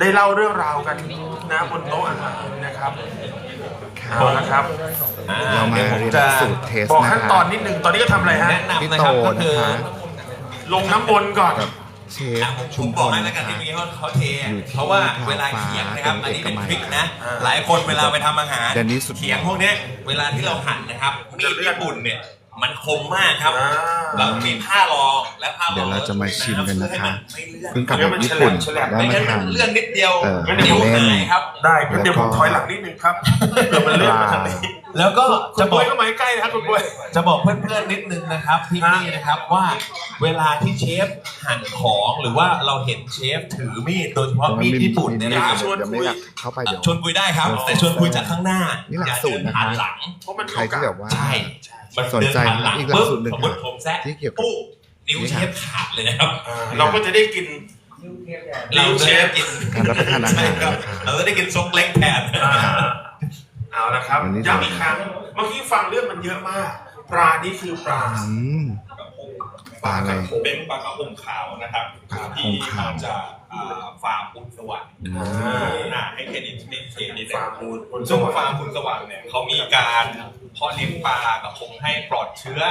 ได้เล่าเรื่องราวกันนะบนโต๊ะอาหารนะครับเอาละครับเรามาดี๋ยวผเรียนจะสูตรเทสบอกนะขั้นคตอรันบนิดหนึ่งตอนนี้ก็ทำอะไรฮะแนะนำพี่นะโตครับก็คือนะคะลงน้ำมนต์ก่อน กับเชฟอะผมชุผมมพบอกรให้แล้วนะกันคะที่เมื่อกี้เขาเขาเทอยู่ที่เพราะว่าทางเวลาฟ้าเขียงนะครับตรงอันนี้เป็นเอกมัยทริคนะอ่าหลายคนเวลาไปทำอาหารแดนนี่สุด เขียงพวกเนี้ยเวลาที่เราหั่นนะครับมีดญี่ปุ่นเนี่ย มันคมมากครับอ่าเรามีผ้ารองและผ้ารองเดี๋ยวเราจะมาชิมกันนะคะไม่เลื่อนเพิ่งกลับจากญี่ปุ่นฉลบได้ไม่มางั้นทามันนเลื่อนนิดเดียวเออนิ้วเล่นหายครับ ได้งั้นเดี๋ยวผมถอยหลังนิดนึงครับเดี๋ยวมันเลื่อนมาทางนี้แล้วก็จะจะบบออกกก็มาใกล้นะครับคุณบวยจะบอกเพื่อนๆนิดนึงนะครับพี่นี่นะครับว่าเวลาที่เชฟหั่นของหรือว่าเราเห็นเชฟถือมีดโดยเฉพาะมีดญี่ปุ่นเนี่ยนะครับชวนเดี๋ยวคุไม่ยอยากเข้าไปเดี๋ยวชวนคุยได้ครับ แต่ชวนคุยจากข้างหน้านี่หลักอย่าสูตรนะเดิหันครับหลังเพราะมันใครที่แบบว่าใช่ มันสนใจเดิหัหลังอีกหลักสูตรหนึ่งสมมติผมแซะที่เกี่ยวกับปุ๊บนิ้วเชฟขาดเลยนะครับอ่าเราก็จะได้กินเราจะได้กินการรับประทานอาหารใช่ครับนะครับเราจะได้กินซกเล็กแทนอ่าเอาละครับวันนี้ย้ำอีกครั้งเมื่อกี้ฟังเรื่องมันเยอะมาก ปลานี่คือปลาอืมปลาอะไรเป็นปลากระพงขาวนะครับปลากระพที่งขาวมาจากอ่า ฟาร์มบุญสวัสดิ์อืมอ่าให้เครดิตนิดเครดิตฟาร์มบุญบุญสซึ่งวัสดิ์ฟาร์มบุญสวัสดิ์เนี่ยเขามีการเพาะเลี้ยงปลากระพงให้ปลอดเชื้อ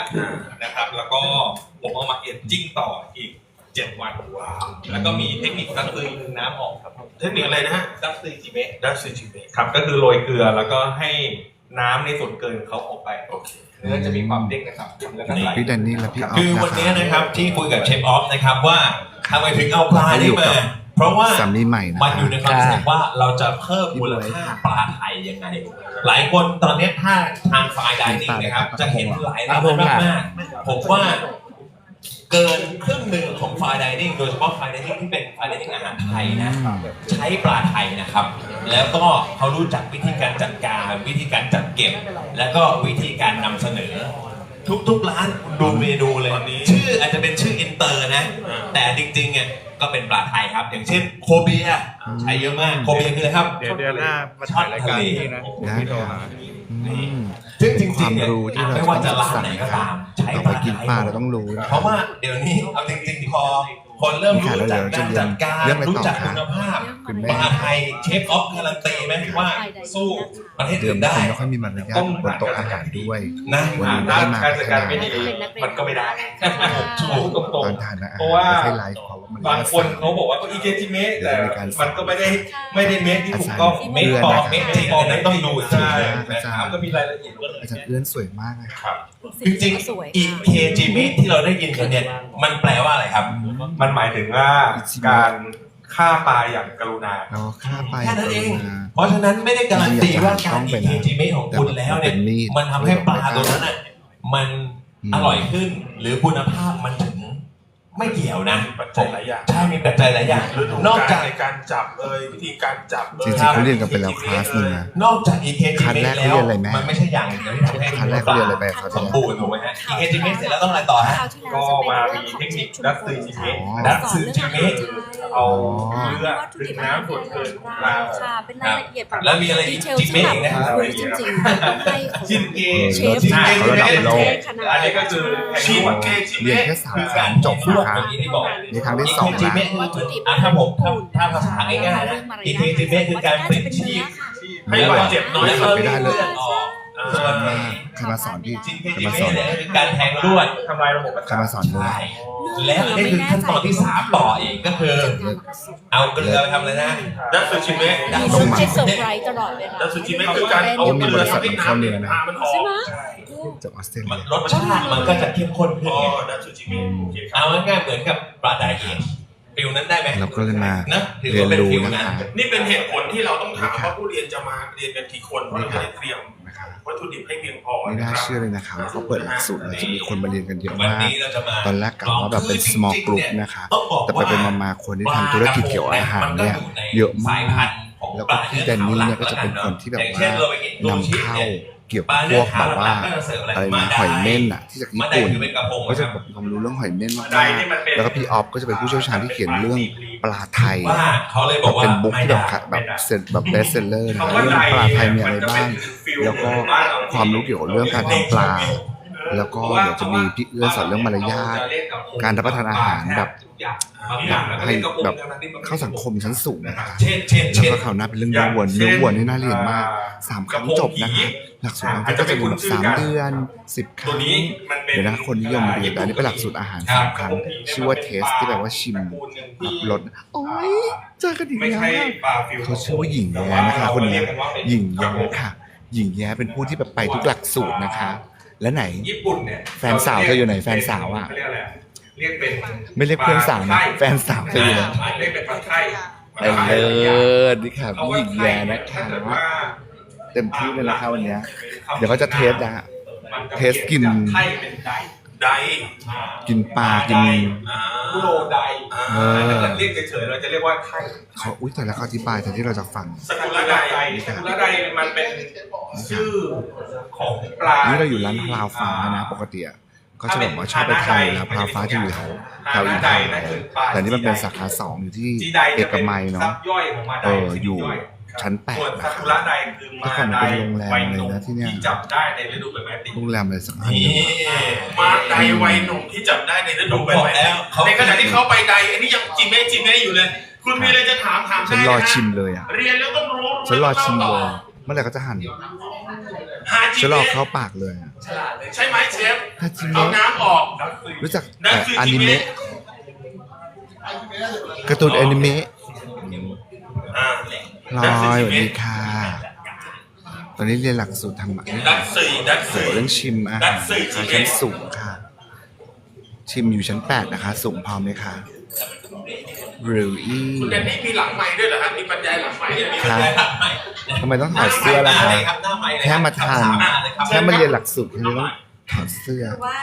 นะครับ แล้วก็ผมเอามาเอ็ดจิ้งต่ออีกเจ็ดวันแล้วก็มีเทคนิคซักซีน้ำออกครับเทคนิคอะไรนะฮะซักซีจิเมะดัชซิจิเบะครับ ก็คือโรยเกลือแล้วก็ให้น้ำในส่วนเกินเขาออกไปโอเคเนื้อจะมีความเด้งนะครับแล้วก็ไหลพี่แดนนี่และพี่ออฟคือนะวันนี้คะนะครับที่คุยกับเชฟออฟนะครับว่า ทำไมถึงเอาปลานี้มาเพราะว่าสามีใหม่นะมันคะอยู่ในคอนเซ็ปต์ว่าเราจะเพิ่มมูลค่าปลาไทยยังไง หลายคนตอนนี้ถ้าทานไฟน์ไดิเนิ่งนะครับ จะเห็นหลายร้านมากๆผมว่าเกินครึ่งหนึ่งของไฟน์ไดิเนิ่งโดยเฉพาะไฟน์ไดิเนิ่งที่เป็นไฟน์ไดิเนิ่งอาหารไทยนะอืมใช้ปลาไทยนะครับ แล้วก็เขารู้จักวิธีการจัดการวิธีการจัดเก็บ แล้วก็วิธีการนำเสนอ ทุกๆร้านดูเมนูเลย ชื่ออาจจะเป็นชื่ออินเตอร์นะ แต่จริงๆอะก็เป็นปลาไทยครับ อย่างเช่นโคเบียใช้เยอะมากโคเบียคืออะไรครับเดี๋ยวเดือนหน้ามาถ่ายรายการที่นะได้พี่โทรค่ะหาอืม ซึ่งจริงๆเนี่ยความรู้ที่เราไม่ว่าจะร้านไหนก็ตามใช้เราปไปลากินไทยปลาเราต้องรู้นะเพราะว่าเดี๋ยวนี้เอาจริงๆพอคนเริ่มรู้จักการจัดการเรื่องอะไรต่อรู้จักคะคุณภาพคุณแม่ ปลาไทยเชฟออฟการันตีไหมว่าสู้ประเทศเดิอื่มนไม่ได้ค่อยมีมารยาทบนโต๊ะอาหารด้วย นะ วันนี้ถ้าได้มาการจัดการไม่ดีมันก็ไม่ได้ถูกตรงตอนทานอาหารเพราะว่าไม่ใช่ไลฟ์เพราะว่ามันบางคนเขาบอกว่าก็อีเกจิเมะแต่มันก็ไม่ได้ไม่ได้เมตรที่ถูกต้องเมคปอกเมคจริงอันนั้นต้องดูอีกทีใช่นะนะคครัรับบก็มีรายละเอียดว่าอาจารย์เอื้อนสวยมากเลยค่ะครับ จริงสวยๆ EKG เมคที่เราได้ยินกันเนี่ยมันแปลว่าอะไรครับ มันหมายถึงว่าการฆ่าปลาอย่างกรุณา เราค่าไปแค่นั้นเองนะเพราะฉะนั้นไม่ได้การันตีว่าการต้องไปนะ EKG เมคของคุณแล้วเนี่ยแต่มันเป็นมีดมันทำให้ปลาตัวนั้นน่ะมันอืมอร่อยขึ้นหรือคุณภาพมันถึง ไม่เกี่ยวนะปัจจัยหลายอย่างใช่มีปัจจัยหลายอย่างฤดูนอกกาจากลในการจับเลยวิธีการจับเลยจริงๆเขาเรียนกันไปแล้วคลาสหนึ่งนะนอกจาก EKG คันเมแรคกแล้วเขาเรียนอะไรแม่มันไม่ใช่อย่างเดียวที่ทำให้คันแรกเขาเรียนอะไรไปเขาสมบูรณ์ถูกไหมฮะ EKG เมคเสร็จแล้วต้องอะไรต่อฮะก็มามีเทคนิคดัสซีจิเมะอ๋อดัสซึจิเมะ เอาเลือดดึงน้ำส่วนเกินของปลา ค่ะเป็นรายละเอียดแบบแล้วมีอะไรอีกดีเทลจิที่เมะแบบอีกนะคุยจริงๆต้องให้ชินเกเชฟชินเกที่ระดับโลก ขนาดอันนี้ก็คือชินแข่งเกขันจิเรียนเมะแค่สามคือคการรั้งจบลวกนะคะอย่างที่ได้บอก นี่ครั้งที่สอง EKG แล้วเมะคืออะถ้าผมถ้าถ้าภาษาง่ายๆนะ EKG เมะคือการปลิดชีพ ให้บาดเจ็บน้อยแล้วลก็งไม่ได้เลยออ กอ่าส่วนใครมาสอนพี่จริงใครๆมาเมสอนเนี่ยคือการแทงลวดทำลายระบบประใครสาทมาสอนด้วยใช่และนี่คือขั้นตอนที่สามต่ออีกก็คือ เอาเกลือไปทำอะไรนะ ดัชซิจิเมะดัมีชซึ่งซึจะเซอร์ไพรส์ตลอดเวลาดัชซิจิเมะคือการเอาเกลือทำให้น้ำเนี่ยพามันออใช่ไหมกจากออสเตรมัเลีนยรสชาติมันก็จะเข้มข้นขึ้นอ๋อไงดัชซิจิเมะโอเคครัเอาบง่ายๆเหมือนกับปลาไดเอชฟิลนั้นได้ไหมเราก็เลยมานะถือเรียว่านเป็นรู้ฟิลนะนั้น คะ นี่เป็นเหตุผลที่เราต้องถามว่าผู้เรียนจะมาเรียนกันกี่คนเพราะเราจะได้เตรียม นะคะวัตถุดิบให้เพียงพอไม่น่าเชื่อเลยนะคะว่าเขาเปิดหลักสูตรแล้วจะมีคนมาเรียนกันเยอะวันมากนี้เราจะมาตอนแรกกะว่าแบบเป็น small group นะคะต้องบอกแต่ไปเป็นมาๆคนที่ทำธุรกิจเกี่ยวกับอาหารเนี่ยเยอะมากแล้วก็พี่แดนนี่เนี่ยก็จะเป็นคนที่แบบว่านำเข้าเกี่ยวกับพวกแบบว่าอะไรนะหอยเม่นอะที่จากญี่ปุ่นก็จะแบบความรู้เรื่องหอยเม่นมากไดนี่มันเป็นๆแล้วก็พี่ออฟก็จะเป็นผู้เชี่ยวชาญที่เขียนเรื่องปลาไทยว่าเขาเลยบอกว่าเป็นบุ๊กที่แบบไม่ขะได้แบบเซ็นแบบเบสเซลเลอร์นะคำเรื่ว่าองไดปลาไทยมีอะไรบ้างมันจะเป็นฟิลแล้วก็บ้านเราความรู้เกี่ยวกับเรื่องการทำปลา แล้วก็เดี๋ยวจะมีพี่เอื้อนสอนเรื่องมารยาทการรับประทานอาหารแบบให้แบบเข้าสังคมชั้นสูงนะคะเช่นเช่นแล้วเช่นก็ข่าวหน้าเป็นเรื่องเนื้อวัวเนื้อวัวนี่น่าเรียนมากสามครั้งจบนะคะหลักสูตรของพี่ก็จะมีแบบสามเดือนสิบคตัวรั้งนี้มันเป็นเดี๋ยวนะคนนิยมเรียนแต่อันนี้เป็นหลักสูตรอาหารสามครั้งชื่อว่าเทสที่แปลว่าชิมรับรสโอ้ยเจอกันอีกไม่แล้วใช่อะปลาฟิวเขาชื่อว่าหญิงแย้นะคะคนนี้หญิงแย้ค่ะหญิงแย้เป็นผู้ที่แบบไปทุกหลักสูตรนะคะ และไหน ญี่ปุ่นเนี่ยแฟนสาวเธออยู่ไหนแฟนสาวอะเรียกอะไรอะเรียกเป็นไม่เรียกเพื่อนสาวนะแฟนสาวเธออยู่ไหนเรียกเป็นปลาไข่ไปเลิศนี่ค่ะผู้หญิงแย้นะคะถ้าเกิดว่าเต็มที่เลยนะคะวันเนี้ยเดี๋ยวเขาจะเทสนะฮะมันจะเทสกินไข่เป็นได ไดกินปลากิน อ่ากุโรไดเออถ้าเกิดเรียกเฉยๆเราจะเรียกว่าไข่เขาอุ้ยแต่ละเขาอธิบายแต่ที่เราจะฟัง สกุลไดสกุระไดมันเป็นชื่อของปลานี่เราอยู่ร้านพลาวฟ้านะ ปกติอะก็จะแบบว่าชอบไปทานอยู่แล้วพลาวฟ้าจะอยู่แถวแถวอินทาวน์แต่นี่มันเป็นสาขาสองอยู่ที่จีไดเอกมัยซัเนาะ บย่อยของมาไดเอออยู่ ชั้นแปดส่วนนะซาคกุรับระไดคือมาแต่ก่อนมันไดเป็นโรงแรมวัยเลยหนุ่มนะที่เนี่ยที่จับได้ในฤดูใบไม้ผลิโรงแรมอะไรสักอันหนี่นึ่งมาไดวัยหนุ่มที่จับได้ในฤดูใบบอกไม้แล้วเขาในขณะที่เขาไปไดอันนี้ยังจิมเม่จิมเม่อยู่เลย คุณมีอะไรจะถามถามฉันได้รอนะชิมเลยอะเรียนแล้วต้องรู้ฉันรอชิมต้เลองยเมื่อไหร่ก็จะหั่นหาจิฉัมนรอเม่เข้าปากเลยอะใช่ไหมเชฟฮาจิเอาเมะน้ำออกรู้จักนั่นแต่คืออจินิเมะเมะการ์ตูนอนิเมะอ่า พลอยสวัสดีค่ะ ตอนนี้เรียนหลักสูตรธรรมะดัดสี่ดัดโหสี่เรื่องชิมอาดัหารดสี่จิเมะชั้นสูงค่ะ ชิมอยู่ชั้นแปดนะคะ สูงพอไหมคะริวอี้คุณแดนนี่มีหลังไม้ด้วยเหรอฮะมีบรรยายหลังไม้เนี่ยมีครับทำไมต้องถอดเสื้อล่ะคะแค่มาทานแค่มาเรียนหลักสูตรคุณต้องถอดเสื้อว่า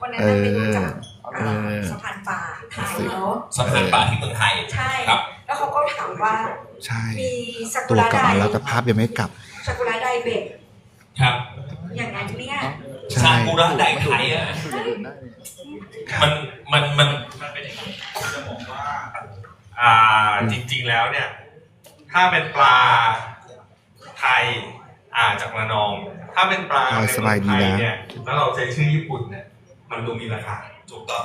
วันนั้นเอเราไปอรู้จักเออสะพานป่าไทยเนาะสะพานป่าที่เมืองไทย ใช่ครับ แล้วเขาก็ถามว่าใช่ มีซากุตัวระกลับไดมาแล้วแต่ภาพยังไม่กลับซากุระไดเบ็ดครับอย่างนั้นเนี่ยใช่ซากุระไดไทยอะมันมันมันอ่าจริง ๆแล้วเนี่ย ถ้าเป็นปลาไทยอ่าจากระนอง ถ้าเป็นปลาอ่าสบายดีนะในเมืองไทเนี่ยแล้วเราใช้ชื่อญี่ปุ่นเนี่ย มันดูมีราคาถูกต้อง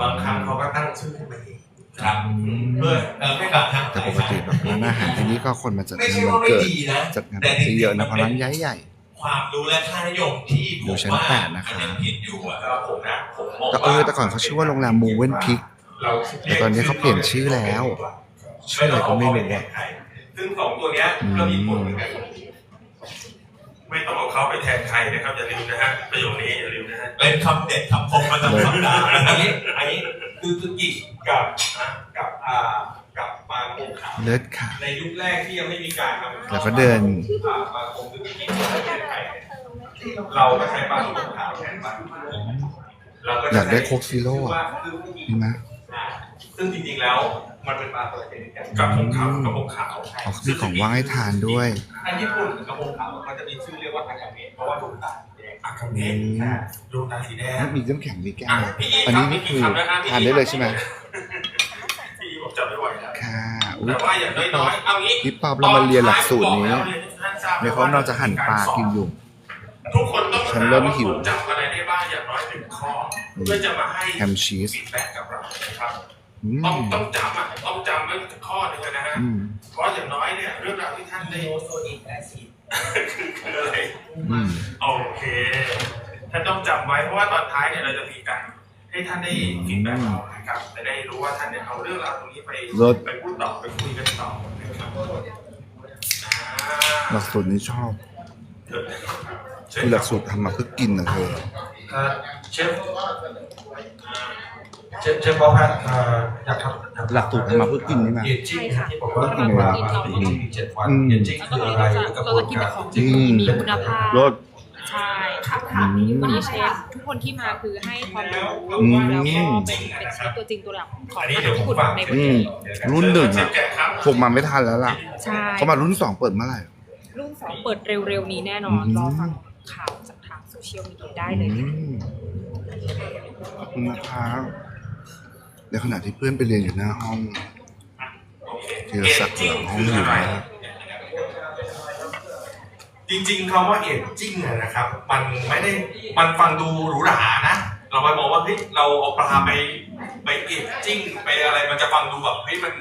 บางครั้งเขาก็ตั้งชื่อขึ้นมาเอง ครับเพื่อเออไม่กลับทางแต่ปกติแบบร้านอาหารที่นี่ก็คนมาจัดไม่งานใช่วัว่านไม่เกิดดีนะจัดงานปาร์ตี้เยอะนะเพราะร้านใหญ่ความรู้และค่านิยมที่อยู่ชั้นแปดนะคะมัยังผิดอยู่อะสำหรับผมนะผมมองๆก็เออแต่ก่อนเขาชื่อว่าโรงแรมมูเวนพิก เราแต่ตอนนี้เขาเปลี่ยนชื่อแล้ว ชื่ออะไรก็ไม่รู้อะ ซึ่งสองตัวเนี้ยก็มีผลเหมือนกันไม่ต้องเอาเขาไปแทนใครนะครับอย่าลืมนะฮะประโยคนี้อย่าลืมนะฮะเป็นคำเด็ดคำคมประจำสัปดาห์นะคอัรันบนี้อันนี้คือสุกิกับอะกับอ่ากับปลาโขงขาวเลิศค่ะ ในยุคแรกที่ยังไม่มีการทำแล้วก็เดิน อ่าปลาโขงสุกิในประเทศไทยเราก็ใช้ปลาโขงขาวแทนปลาเราก็จะอยากได้โค้กซีโร่อะว่าคือสุกินี่ไหมอ่าซึ่งจริงๆแล้วมันเป็นปลาตัวชนิดกันกระพงขาวกระพงขาวอ๋อเขามีของว่างให้ทานด้วยทางญี่ปุ่นกระพงขาวมันจะมีชื่อเรียกว่าอากาเมะเพราะว่าดวงตาสีแดง อาคาเมะดวงตาสีแดงมีน้ำแข็งมีแก้วอะพี่อีอันครันี้บนี่พี่คือรับะรับทานได้เลยใช่ไหมพี่อีผมจำไม่ไหวแล้วค่ะอุ๊ยแต่ว่าอย่างน้อยๆเอางี้พี่ป๊อปเรามาเรียนหลักสูตรนี้เดี๋ยวเขาเราจะหั่นปลากินอยู่ ทุกคนต้องฉันเริ่มหิวจำอะไรได้บ้างอย่างน้อยหนึ่งข้อเพื่อจะมาให้แฮมชีส ฟีดแบ็กกับเรานะครับ อืต้องมต้องจำอะต้องจำไว้ข้อหนึงนะฮะอืม เพราะอย่างน้อยเนี่ยเรื่องราวที่ท่านได้ โซนิกแอซิด คืออะไร อืม โอเค ท่านต้องจำไว้เพราะว่าตอนท้ายเนี่ยเราจะมีการให้ท่านได้ฟีดแบ็กเรานะครับจะได้รู้ว่าท่านเนี่ยเอาเรื่องราวตรงนี้ไปเลิศไปพูดต่อไปคุยกันต่อนะครับอ่าหลักสูตรนี้ชอบเชิญคือหลักสูตรทำมาเพื่อกินนะเธออ่าเชฟ เชฟเชฟบอกว่าอ่าอยากทำหลักสูตรทำมาเพื่อกินนี่นะเยนจิ้งใช่ค่ะที่บอกว่ากินเวลามีมีเจ็ดวันอืมเยนจิ้งแล้วคือก็อะไรเราแล้วก็จะกระบเราวนจะกินกาแต่รของที่มีมีคุณภาพ รส ใช่ค่ะวันนี้เชฟทุกคนที่มาคือให้ความรู้อืมแล้วก็เป็นเป็นเชฟตัวจริงตัวหลักของอันนี้อาเดี๋หายรวผมญี่ปุ่นฝากในประอืเทมศรุ่นหนึ่งอะแกะครับคงมาไม่ทันแล้วล่ะใช่เขามารุ่นสองเปิดเมื่อไหร่ รุ่นสองเปิดเร็วๆนี้แน่นอนอืม รอฟังข่าวจากทางโซเชียลมีเดียได้เลยอืค่ะมขอบคุณนะครับ ในขณะที่เพื่อนไปเรียนอยู่หน้าห้องธีรศักดิ์หลังห้องอยู่นะจริงๆคำว่าเอจจิ้งอะนะครับ มันไม่ได้มันฟังดูหรูหรานะ เราไปมองว่าเฮ้ยเราเอาปลาไปไปเอจจิ้งไปอะไรมันจะฟังดูแบบเฮ้ยมัน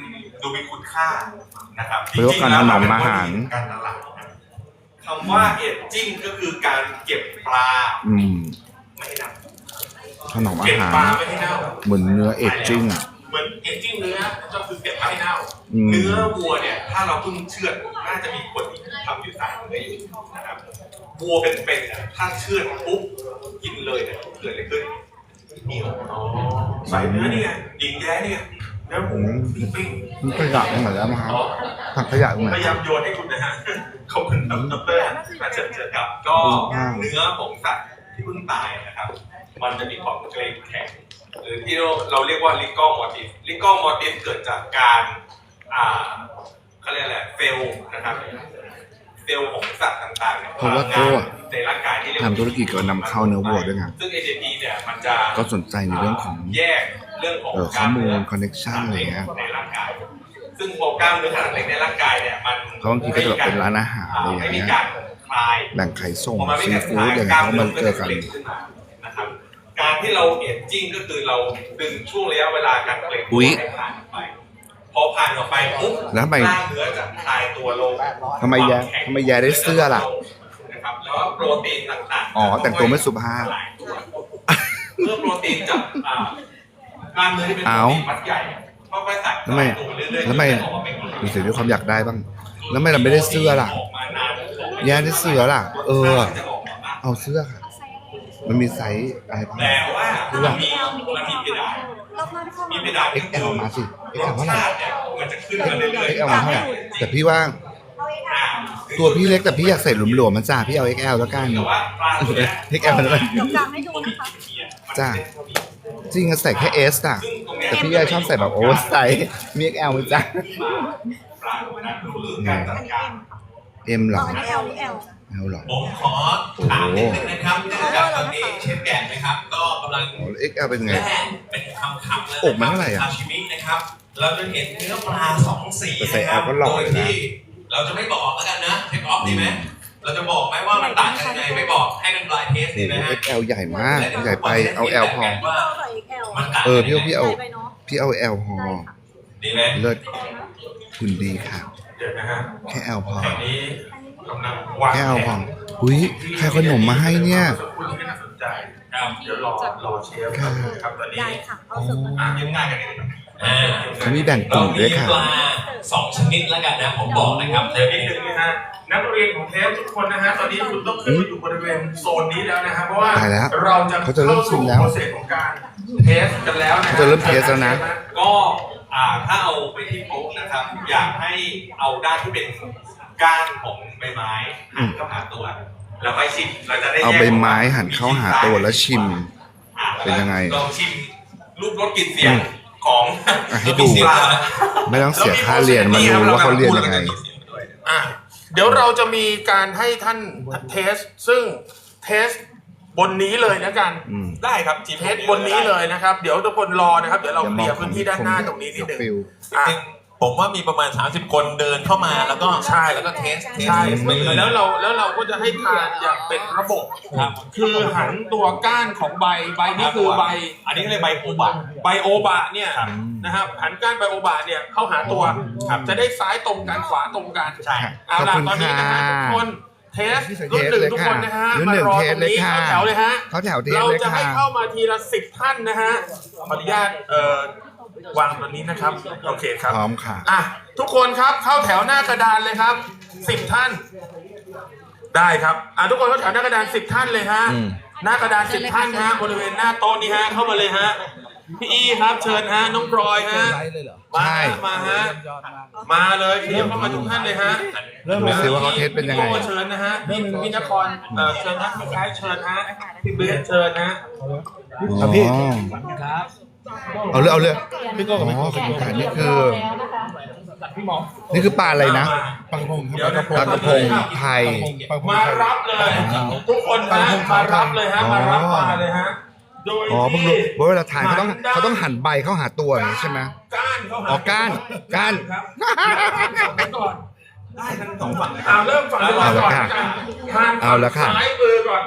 ดูมีคุณค่านะครับเรียกว่าการถนอมอาหารการตลาดนะคำว่าเอจจิ้งก็คือการเก็บปลาอืมไม่ให้เน่าถนอมอาเก็บหารปลาไม่ให้เน่าเหมือนเนื้อเอจจิ้งอะเหมือนเอจจิ้งเนื้อก็คือเก็บปลาให้เน่าอืมเนื้อวัวเนี่ยถ้าเราเพิ่งเชือดน่าจะมีคนที่ทำอยู่สายเนื้ออยู่นะครับวัวเป็นๆเนี่ยถ้าเชือดปุ๊บกินเลยเนี่ยเกิดอะไรขึ้นเหนียวใส่เนื้อนี่ไงยิงแย้นี่ไงเนื้อหมูปิ้งมันขยะตรงไหนแล้วมาๆอ๋อถังขยะตรงไหนพยายามโยนให้คุณนะฮะขอบคุณครับดรอาเชิญเชิญครับก็เนื้อของสัตว์ที่เพิ่งตายนะครับ มันจะมีความเกรงแข็งหรือที่เราเราเรียกว่าลิกอมอติฟลิกอมอติฟเกิดจากการอ่าเขาเรียกอะไรเฟลนะครับเซลล์ของสัตว์ต่างๆเนี่ยเพราะว่าโก้อะในร่างกายที่เรียกทำธุรกิจเกี่ยวกับนำเข้าเนื้อวัวด้วยไงซึ่ง ATP เนี่ยมันจะก็สนใจในเรื่องของแยกเรื่องของเออข้อมูล connection อะไรเงี้ยในร่างกาย ซึ่งโปรแกรมเนื้อขนาดเล็กในร่างกายเนี่ยมันเขาบางทีก็จะแบบเป็นร้านอาหารอะไรอย่างไม่มีเงี้ยการคลายแหล่งขายส่งพอมันไม่ซีมีการฟู้คดลายอย่างกล้าเงี้มยเนื้เขาอมันก็เจจะอกันเกร็งขึ้นมานะครับการที่เราเอจจิ้งก็คือเราดึงช่วงระยะเวลาการเกร็งอุ๊ยให้ผ่านออกไป พอผ่านออกไปปุ๊บแล้วทำไมกล้ามเนื้อจะคลายตัวลงทำไมแยทำไมแยได้เสื้อล่ะนะครับแล้วโปรตีนต่างๆอ๋อแต่งตัวไม่สุภาพคลายตัวเมื่อโปรตีนจับอ่ากล้ามเนื้อที่เป็นโปรเอาตีนมัดใหญ่ค่อยๆใส่แล้วทำไมตัวเรื่อยๆแล้วทำไมออกาเป็นโปรตีนดูสิด้วยความอยากได้บ้าง แล้วทำไมเราไม่ได้เสื้อล่ะออกมานานแย่ได้เสื้อล่ะ เออจะออกมาบ้างเอาเสื้อค่ะ มันมีไซส์อะไรบ้างแต่ว่ามันมีมันมีเพดานรอบหน้าที่เข้ามีมาเพดาน XL มาสิ ร XL สเท่าไหร่ ชาติเนี่ยมันจะขึ้นมาเรื่อย XL มาเท่าไหร่แต่พี่ว่าตัวพี่เล็กแต่พี่อยากใส่หลวมๆมันจ้าพี่เอา XL แล้วกันแต่ว่าปลาตัวเนี้ย XL แล้วกัน เดี๋ยวกลางให้ดูนะคะ จ้าจริงอะใส่แค่ S อะซึ่งตรงเนี้ยแต่พี่ชอบใส่แบบโอเวอร์ไซส์มี XL มั้ยจ้าปลาตัวนั้นคือการจัดการ M เหรออันนี้ L นี่ L เอาเหรอ ผมขอถามนิดนึงนะครับเนื่องจากตอนนี้เชฟแกะนะครับ ก็กำลังโอ้ XL เป็นไง แล่เป็นคำคำๆแล้วอกมันเท่าไหร่อะซาชิมินะครับ เราจะเห็นเนื้อปลาสองสีแต่ใส่นะครับแอลก็หล่อโดยเลยนะ ที่เราจะไม่บอกแล้วกันนะเทคออฟดีไหมเราจะบอกไหมว่ามันต่างกันยังไงไม่บอกให้เป็นปลายเทสโอ้ดีไหมโหฮะ XL ใหญ่มากใหญ่ไปเอา L พอ ว่า ใส่ XL มันต่างเออพี่ว่าพี่เอา ใส่ไปเนาะพี่เอา L พอดีไหมเลิศคุณดีค่ะ เดี๋ยวนะฮะแค่ L พอ แถวนี้ กำลังวางแค่ L พออุ้ยใครขนมมาให้เนี่ยสักครู่นี้ก็น่าสนใจครับเดี๋ยวรอรอเชฟค่ะครับตอนนี้ได้ค่ะเอาเสิร์ฟมาอะยังง่ายกันนิดนึงอ่าเขามีแบ่งกเราลุ่มมีด้วยค่ะปลาสองชนิดแล้วกันนะผมบอกนะครับเดี๋ยวนิดนึงนะฮะนักเรียนของเทปทุกคนนะฮะตอนนี้คุณต้องขึ้นมาอยู่บริเวณโซนนี้แล้วนะฮะเพราะว่าตายแล้วเราจะเขาจะเริ่มชิมแล้ว เข้าสู่โปรเซสของการเทสกันแล้วนะฮเขาจะเริ่มเทสแล้วนะ ก็อ่าถ้าเอาไปที่โต๊ะนะครับ อยากให้เอาด้านที่เป็น ก้านของใบไม้หันเข้าหาตัว แล้วไปชิมเราจะได้เอาแยกใบไม้หั่นเข้าหาตัวแล้วชิมอะเป็นยังไงลองชิมรูปรสกลิ่นเสียงของอะให้ดูปลาไม่ต้องเสียค่าเรียนมาดูว่าเขาเรียนยังไงอะเดี๋ยวเราจะมีการให้ท่านเทส ซึ่งเทสบนนี้เลยนะกันอืมได้ครับจีเทสบนนี้เลยนะครับ เดี๋ยวทุกคนรอนะครับ เดี๋ยวเราอย่าเคมลีองยร์พื้นที่ด้านหน้าตรงนี้นิดหนึ่งฟิลอะ ผมว่ามีประมาณ 30 คนเดินเข้ามาแล้วก็ใช่แล้วก็เทสเทสใช่เทสไปเลยแล้วเราแล้วเราก็จะให้ทานอย่างเป็นระบบ ครับคือหันตัวก้านของใบใบนี่คือใบอันนี้ก็เลยใบโอบะไบโอบะเนี่ยนะครับหันก้านไบโอบะเนี่ยเข้าหาตัวจะได้ซ้ายตรงกันขวาตรงกันใช่ เอาขอบล่ะคุณตอนนี้นะฮะค่ะทุกคนเทสรุ่นหนึ่งเทสเลยทุกค่ะคนนะฮะรุ่นมาหนึ่งรอเทตสรงเลยนี้ค่ะ เข้าแถวเลยฮะเขาแถวเทสเราเลยจะให้ค่ะเข้ามาทีละสิบท่านนะฮะขออนุญาตเอ่อ วางตัวนี้นะครับ โอเคครับ พร้อมค่ะ อะทุกคนครับเข้าแถวหน้ากระดานเลยครับสิบท่าน ได้ครับอะทุกคนเข้าแถวหน้ากระดานสิบท่านเลยฮะอืม หน้ากระดานสิบท่านฮะบริเวณหน้าโต๊ะนี้ฮะเข้ามาเลยฮะพี่อีครับเชิญฮะน้องพลอยฮะมาใช่ฮะมาฮะมาเลยเรียกเข้ามาทุกท่านเลยฮะดูซิว่าเขาเทสเป็นยังไง พี่โก้เชิญนะฮะพี่พี่นครเอ่อเชิญนะพี่แคทเชิญฮะพี่เบสเชิญฮะครับพี่ เอาเลยเอาเลย พี่โก้กับพี่โก้ค่ะนี่คือ นี่คือปลาอะไรนะปลากระพงปลากระพงปลากระพงไทยมารับเลย ทุกคนนะมารับเลยฮะ มารับปลาเลยฮะ โดยอ๋อเพิ่งที่รู้ว่าเวลาทานเขาต้องเขาต้องหั่นใบเข้าหาตัวอย่างนี้ใช่ไหม ก้านเขาหาอ๋อก้านก้านครับก่อน ได้ทั้งสองฝั่งเอาเริ่มฝั่งเอาก่อนละค่ะกันทานเอาละค่ะ ซ้ายมือก่อน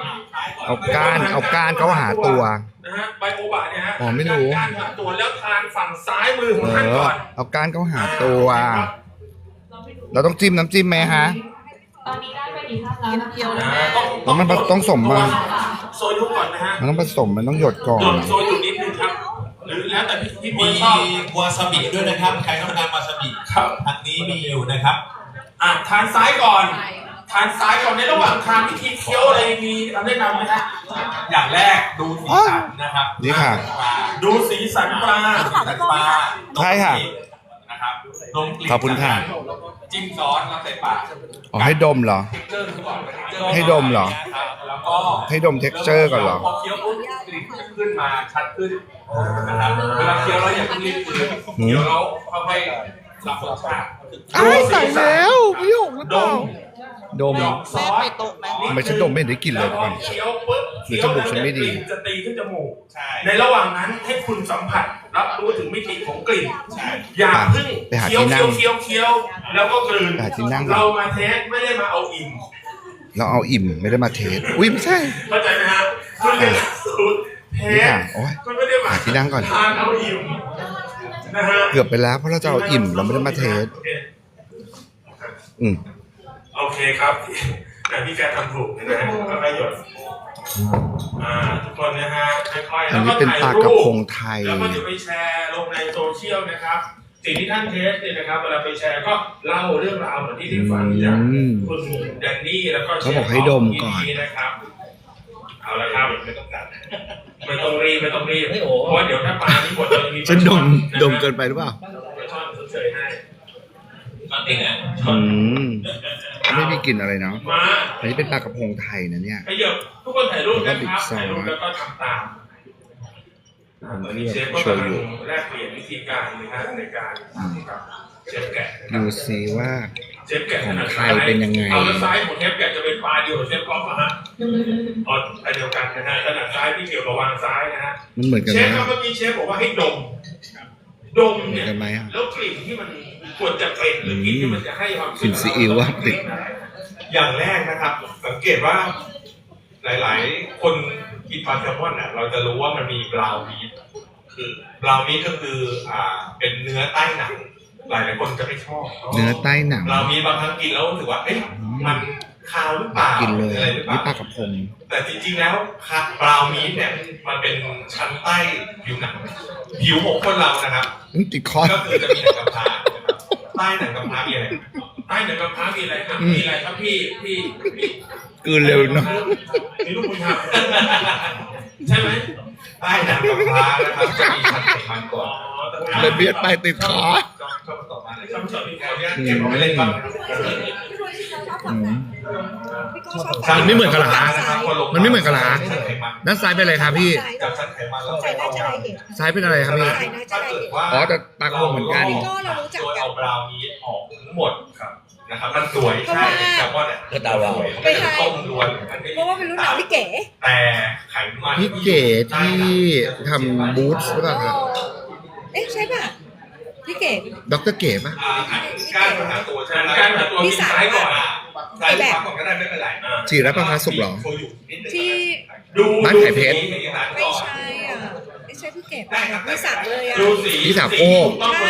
เอาก้านเอาก้านเขาหาตัว นะฮะใบโอบะเนี่ยฮะอ๋อไม่รู้ก้านหาตัวแล้วทานฝั่งซ้ายมือของเอท่านอก่อนเอาก้านเขาหาตัวเราต้องจิ้มน้ำจิ้มไหมฮะ ตอนนี้ได้ไปกี่ท่านแล้วเกียวเลยนะต้องแล้วมันต้องสมมา โซยุก่อนนะฮะมันต้องผสมมันต้องหยดก่อหยน ดโซยุนิดนึงครับ หรือแล้วแต่พี่พี่มีชอบวาซาบิด้วยนะครับ ใครต้องการวาซาบิครับ ทางนี้มีอยู่นะครับ อะทานซ้ายก่อน ทานซ้ายก่อนในระหว่างทานวิธีเคี้ยวอะไรมีคำแนะนำไหมฮะอย่างแรกดูสีสันนะครับนี่ค่ะปลาดูสีสันปลาสีสันปลาใช่ค่ะนะครับดมกลิ่นขอบคุณค่ะ จิ้มซอสแล้วใส่ปากอ๋อให้ดมเหรอ เจิ้มก่อนให้ดมเหรอ แล้วก็ให้ดม texture ก่อนเหรอ พอเคี้ยวปุ๊บกลิ่นจะขึ้นมาชัดขึ้นนะครับเวลาเคี้ยวเราอย่าเพิ่งรีบกลืนเคี้ยวแล้วค่อยๆรับรสชาติ อ้ายตายแล้วพี่หยกหรือเปดล่าม ดมหยอกซอสทำไมฉันดมไม่เห็นได้กลิ่นเลยก่อน เคี้ยวปุ๊บหรือจมูกฉันไม่ดี กลิ่จะตีขึ้นจมูก ใช่ ในระหว่างนั้นให้คุณสัมผัสรับรู้ถึงมิติของกลิ่น ใช่ อย่าเพิ่งไปหาเคี้ยวที่นั่เคี้งยวเคี้ยวเคี้ยวแล้วก็กลืนไปหาที่นั่งก่อนเรามาเทสไม่ได้มาเอาอิ่ม เราเอาอิ่มไม่ได้มาเทสอุ้ยไม่ใช่ เข้าใจไหมฮะคุณเรียนหลักสูตรเทนี่สค่ะโอ้ยคุณไม่ได้มาหาที่นั่งก่อน ทานเอาอิ่มนะฮะเกือบไปแล้วเพราะเราจะเอาอิ่มเราไม่ได้มาเทสโอเคอืม โอเคครับแต่พี่แกทำถูกนะฮะแล้วก็หยดอ่าทุกคนนะฮะค่อยๆอันแล้วนี้ก็เป็นถ่ายปลากรูระปพงไทย แล้วก็จะไปแชร์ลงในโซเชียลนะครับ สิ่งที่ท่านเทสเนี่ยนะครับเวลาไปแชร์ก็เล่าเรื่องราวเหมือนที่ได้ฟังจากอืมคุณแดนนี่แล้วก็เขาบอกให้ดมก่อนเชฟนะครับเอาละครับไม่ต้องกัดไม่ต้องรีบไม่ต้องรีบเพราะว่าเดี๋ยวถ้าปลาที่หมดเราจะมีฉันดมปลาช่อดมเกินไปหรือเปล่า ปลาช่อนเฉยๆให้ ก็เองอะอืมไม่มีกลิ่นอะไรเนาะมาอันนี้เป็นปลากระพงไทยนะเนี่ย ขยับทุกคนถ่ายรูปแล้วนะก็ครับบิ๊กซอสถ่ายรูปแล้วก็ทำตามผมตอนเรีนี้ยกเชฟก็โชกำลังยุแลกเปลี่ยนวิธีการนะฮะในการกับเชฟแกะนะครัดูบซิว่า เชฟแกะของไทยเป็นยังไง เอาแล้วซ้ายของเชฟแกะจะเป็นปลาเดียวกับเชฟก๊อฟเหรอฮะอ๋ออันเดียวกันนะฮะขนาดซ้ายที่เกี่ยวกับวางซ้ายนะฮะ มันเหมือนกันเชไหมฟครับอะเมื่อกี้เชฟบอกว่าให้ดม ดมเหมือเนี่นย กันไหมอะแล้วกลิ่นที่มัน ควรจะเป็นหรือกลิ่นที่มันจะให้ความกลิ่นซีอิ๊วอะติด อย่างแรกนะครับ สังเกตว่า หลาย ๆ คนกินปลาแซลมอนอะ เราจะรู้ว่ามันมีบราวน์มีทคือบราวน์มีทก็คือ อ่า เป็นเนื้อใต้หนัง หลายๆคนจะไม่ชอบเนื้อใต้หนังบราวน์มีทบางครั้งกินแล้วรู้สึกว่าเอ๊ะมันคาวหรือเปล่ากินเลยอะไรหรือเปนี่ปลาล่ากระพง แต่จริงๆ แล้วครับบราวน์มีทเนี่ย มันเป็นชั้นใต้ผิวหนังผิวของคนเรานะครับมันติดคอก็คือจะมีหนังกำพร้านะครับ ใต้หนังกำพร้ามีอะไรใต้หนังกำพร้ามีอะไรครับอืมมีอะไรครับพี่พี่พี่กลืนเร็วเนาะมีลูกบุญธรรมใช่ไหมใต้หนังกำพร้านะครับจะมีชั้นไขมันก่อนเลยเบียดไปติดคอชอบชอบต่อมาเลยคชรัอบบชอบมีใครขออนุเนี่ยญาตเก็บเอาไว้เล่นบ้างอื มพี่ก็ชอบมันไม่เหมือนกับหลาพอลงมันไม่เหมือนกับหลาชั้นไขมันด้านซ้ายเป็นอะไรครับพี่จากชั้นไขมันแล้วใส่น่าจะได้เห็นซ้ายเป็นอะไรครับพี่ใส่น่าจะถ้าได้เกิเห็ดนว่าอ๋อแต่ปลากระพงเหมือนกันก็เรารู้จักโดยกันเอาบราวน์มีทออกทั้งหมดครับนะครับมันสวยใช่แต่ว่าเนี่ยก็ตาเราไม่ได้ต้มล้วนเพราะว่าเป็นรุ่นน้องพี่เก๋แต่ไขมันพี่เก๋ที่ทำบูธหรือเปล่าครับเอ๊ะใช่ป่ะพี่เก๋ดรเก๋ปะอ่าการหาตัวใช่ไหมการหาตัวมีซ้ายก่อน ซ้ายขวาก่อนก็ได้ไม่เป็นไรจีรัตน์ประภาสุขเหรอ โชยุนิดนึงที่ดูบ้านไข่เพชรสีสันไม่ก่อนใช่อะไม่ใช่พี่เก๋ป่ะพี่สักเลยอะ ดูสีพี่สาวโก้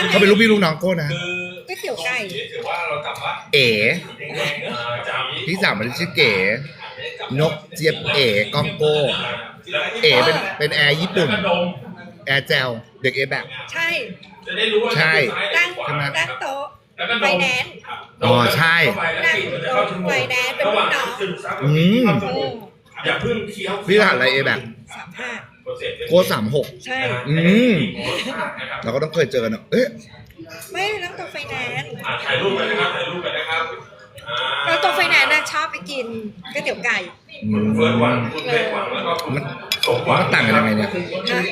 เขาเป็นลูกพี่ลูกน้องโก้นะ คือก๋วยเตี๋ยวไก่ ถือว่าเราจำว่าเอ๋แดงๆเนอะอ่าจำพี่สาวมันชื่อเก๋นกเจี๊ยบเอ๋ก้องโก้ เอ๋เป็นเป็นแอร์ญี่ปุ่น แล้วก็ดมแอร์แจวเด็กเอแบบ ใช่จะได้รู้ว่าใช่ ตั้งใช่ไหมตั้งโต๊ะ แล้วก็ดมไฟแนนซ์อ๋อใช่นั่งไฟแดนซ์เป็นรุ่นน้องอืมอย่าเพิ่งเคี้ยวพี่รหัสอะไรเอแบบ สามห้าโก้สามหก ใช่ อืม เราก็ต้องเคยเจอกันเนอะเอ๊ะไม่ตั้งโต๊ะไฟแนนซ์อ่าถ่ายรูปกันนะครับถ่ายรูปกันนะครับอ่าแล้วโต๊ะไฟแนนซ์น่ะชอบไปกินก๋วยเตี๋ยวไก่อืมเฟิร์สหวังคุณเล็กหวังแล้วก็คุณมัน สมหวังมันต่างกันยังไงเนี่ยนะ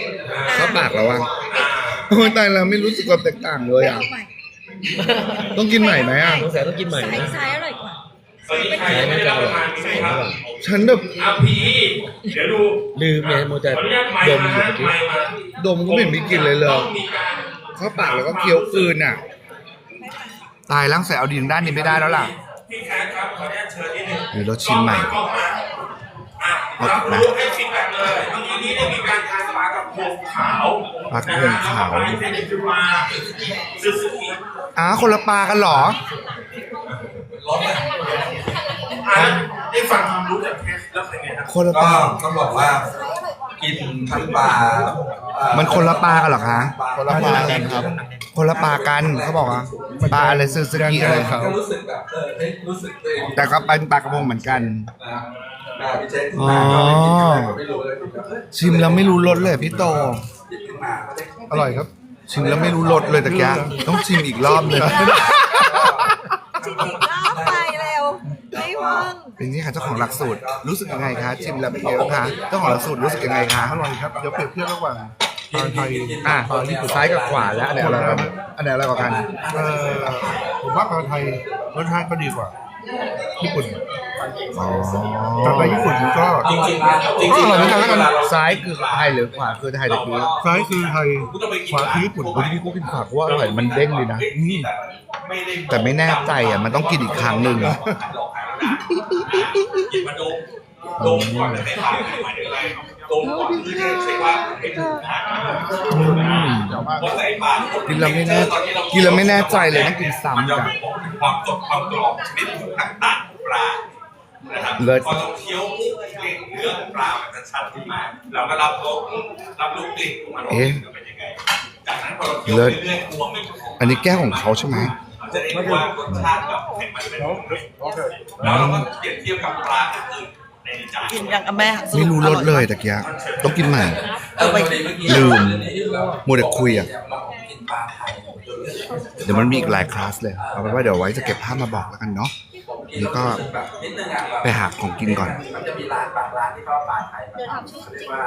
เข้าปากแล้วว่ะอ่า โอ้ยตายแล้วไม่รู้สึกความแตกต่างเลยอะเอาใหม่ ต้องกินใหม่ไหมอะ สงสัยต้องกินใหม่สายนะซ้ายอร่อยกว่าตอนนี้ใครยังไม่ได้รับประทานมีไหมครับฉันแบบอาพีเดี๋ยวดูลืมเนี่ยโมจะขออนุญาตไมดค์มมาอยู่ฮะเมื่อกี้ไมค์มาดมก็ไม่เห็นมีกลิ่นเลยเลย ต้องมีการเข้าปากแล้วก็เคี้ยวกลืนอะ ตายล้างใส่เอาดินด้านนี้ไม่ได้แล้วล่ะ พี่แคทครับขออนุญาตเชิญนิดนึงรือเราชิมใหม่กล้องมาอะเอาอีกนะรู้ให้ฟีดแบ็กเลยเมื่อกี้นี้ได้มีการทานปลากระพงขาวปลากระพงขาวไปเทนิคุมาซูซูกิ อ้าคนละปลากันเหรออะได้ฟังความรู้จากเคสแล้วเป็นไงครับคนละปก็ลา ต้องบอกว่ากินทั้งปลาเอ่อมันคนละปลากันเหรอคะ คนละปลากันครับ คนละปลากันเขาบอกว่าปลาอะไรซูซูกิอะไรก็รู้สึกแบบเออเฮ้ยรู้สึกตัวเองแต่ก็เป็นปลากระพงเหมือนกัน นะนะพี่เจ๊อ๋อมาก็ไม่กินอะไรก็ไม่รู้เลยแบบเอ้ยชิมแล้วไม่รู้รสเลยพี่โตหยิบขึ้นมาก็ได้ อร่อยครับ ชิมแล้วไม่รู้รสเลยตะกี้ต้องชิมอีกรอบหนึ่งชิมอีกรอบไปเร็วไม่ว่างเป็นนี่ค่ะเจ้าของหลักสูตรรู้สึกยังไงคะชิมแล้วเป็นไงบ้างคะเจ้าของหลักสูตรรู้สึกยังไงคะอร่อยครับเดี๋ยวเปรียบเทียบระหว่างปลาไทยอะซ้ายกับขวาแล้วอันไหนอร่อยกว่ากันอันไหนอร่อยกว่ากันเอ่อผมว่าปลาไทยรสชาติก็ดีกว่าญี่ปุ่น อ๋อปลาไทยญี่ปุ่นมันก็จริงๆนะจริงก็อๆร่อยเหมือนกันแล้แล้ววกันเวลาเราซ้ายคือไทยหรือขวาคือไทยตะกี้ซ้ายคือไทยคุณต้องไปกินขวาคือญี่ปุ่นวันนี้พี่กุ๊กกินขวาเพราะว่าอร่อยมันเด้งเลยนะนี่แต่ไม่ได้แต่ไม่แน่ใจอะมันต้องกินอีกครั้งหนึ่งหลอกขายแล้วนะหยิบมาดมดมก่อนจะได้ขายหมายถึงอะไรดมก่อนเพื่อจะเช็คว่าไม่ถูกทางเพราะใส่ปลากินแล้วไม่แน่กินแล้วไม่แน่ใจเลยต้องกินซ้ำมันจะจ้ะบอกถึงความสดความกรอบชนิดต่างๆของปลา นะครับเลิศพอเราเคี้ยวปุ๊บกลิ่นเนื้อของปลามันจะชัดขึ้นมาเราก็รับรู้รับรู้กลิ่นของมันว่าเอ๊ะมันเป็นยังไงจากนั้นพอเราเคี้ยวเลิศเรื่อยๆกลัวไม่ถูกอันนี้แก้วของเขาใช่ไหมเราจะได้รู้ว่ารสชาติกับไขมันเป็นยังไงแล้วเราก็เปรียบเทียบกับปลาอื่นๆในจานกินอย่างกับแม่ไม่รู้รสเลยตะกี้ต้องกินใหม่เออพอดีเมื่อกี้ลืมเรื่องนี้อยู่แล้วมัวแต่คุยอะเรากินปลาไทยเดี๋ยวมันมีอีกหลายคลาสเลยเอาเป็นว่าเดี๋ยวไว้จะเก็บภาพมาบอกแล้วกันเนาะนี่ก็ แบบนิดนึงอะแบบไปหาของกินก่อน มันจะมีร้านบางร้านที่เขาปลาไทยแบบเรียกว่า